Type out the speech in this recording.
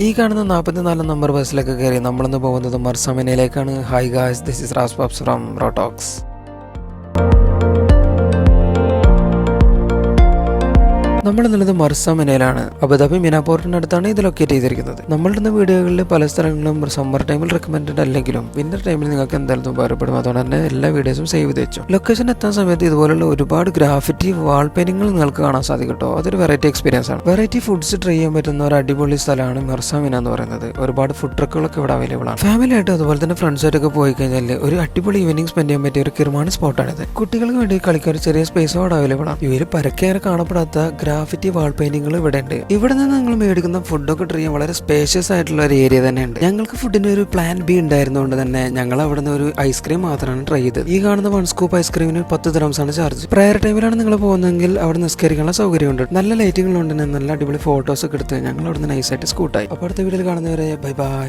ഈ കാണുന്ന നാൽപ്പത്തിനാല് നമ്പർ ബസ്സിലൊക്കെ കയറി നമ്മളിന്ന് പോകുന്നത് മർസമനയിലേക്കാണ്. Hi guys this is Ras from റോട്ടോക്സ് നമ്മൾ മർസ മിനയിലാണ് അബുദാബി മിനാപോർട്ടിനടുത്താണ് ഇത് ലൊക്കേറ്റ് ചെയ്തിരിക്കുന്നത്. നമ്മളുടെ വീഡിയോകളിൽ പല സ്ഥലങ്ങളും സമ്മർ ടൈമിൽ റെക്കമെൻഡഡ് അല്ലെങ്കിലും വിന്റർ ടൈമിൽ നിങ്ങൾക്ക് എന്തായാലും ഉപകാരപ്പെടും. അതുകൊണ്ട് തന്നെ എല്ലാ വീഡിയോസും സേവ് ചെയ്ത് വെച്ചു. ലൊക്കേഷൻ എത്താൻ സമയത്ത് ഇതുപോലുള്ള ഒരുപാട് ഗ്രാഫിറ്റി വാൾ പെയിന്റിങ്ങൾ നിങ്ങൾക്ക് കാണാൻ സാധിക്കും കേട്ടോ. അതൊരു വെറൈറ്റി എക്സ്പീരിയൻസ് ആണ്. വെറൈറ്റി ഫുഡ്സ് ട്രൈ ചെയ്യാൻ പറ്റുന്ന ഒരു അടിപൊളി സ്ഥലമാണ് മിർസാമിന എന്ന് പറയുന്നത്. ഒരുപാട് ഫുഡ് ട്രക്കുകളൊക്കെ ഇവിടെ അവൈലബിൾ ആണ്. ഫാമിലി ആയിട്ട് അതുപോലെ തന്നെ ഫ്രണ്ട്സ് ആയിട്ടൊക്കെ പോയി കഴിഞ്ഞാൽ ഒരു അടിപൊളി ഈവനിങ് സ്പെൻഡ് ചെയ്യാൻ പറ്റിയ ഒരു കിർമാണ് സ്പോട്ടാണിത് കുട്ടികൾക്ക് വേണ്ടി കളിക്കാൻ ഒരു ചെറിയ സ്പേസ് അവിടെ അവൈലബിൾ ആണ്. ഇവർ പരക്കേറെ കാണപ്പെടാത്ത ഗ്രാഫിറ്റി വാൾ പെയിന്റിങ്ങൾ ഇവിടെ ഉണ്ട് ഇവിടെ നിന്ന് നിങ്ങൾ മേടിക്കുന്ന ഫുഡൊക്കെ ട്രൈ ചെയ്യാൻ വളരെ സ്പേഷ്യസ് ആയിട്ടുള്ള ഒരു ഏരിയ തന്നെ ഉണ്ട് ഞങ്ങൾക്ക് ഫുഡിന്റെ ഒരു പ്ലാൻ ബി ഉണ്ടായിരുന്നതുകൊണ്ട് തന്നെ ഞങ്ങൾ അവിടെ നിന്ന് ഒരു ഐസ്ക്രീം മാത്രമാണ് ട്രൈ ചെയ്തത്. ഈ കാണുന്ന വൺ സ്കൂപ്പ് ഐസ്ക്രീമിന് പത്ത് ദിറംസ് ആണ് ചാർജ് പ്രയർ ടൈമിലാണ് നിങ്ങൾ പോകുന്നതെങ്കിൽ അവിടെ നിസ്കരിക്കാനുള്ള സൗകര്യമുണ്ട്. നല്ല ലൈറ്റിംഗ് നല്ല അടിപൊളി ഫോട്ടോസ് ഒക്കെ എടുത്ത് ഞങ്ങൾ അവിടെ നിന്ന് നൈസായിട്ട് സ്കൂട്ടായി അപ്പോൾ അടുത്ത വീഡിയോയിൽ കാണുന്നവരെ ബൈ ബൈ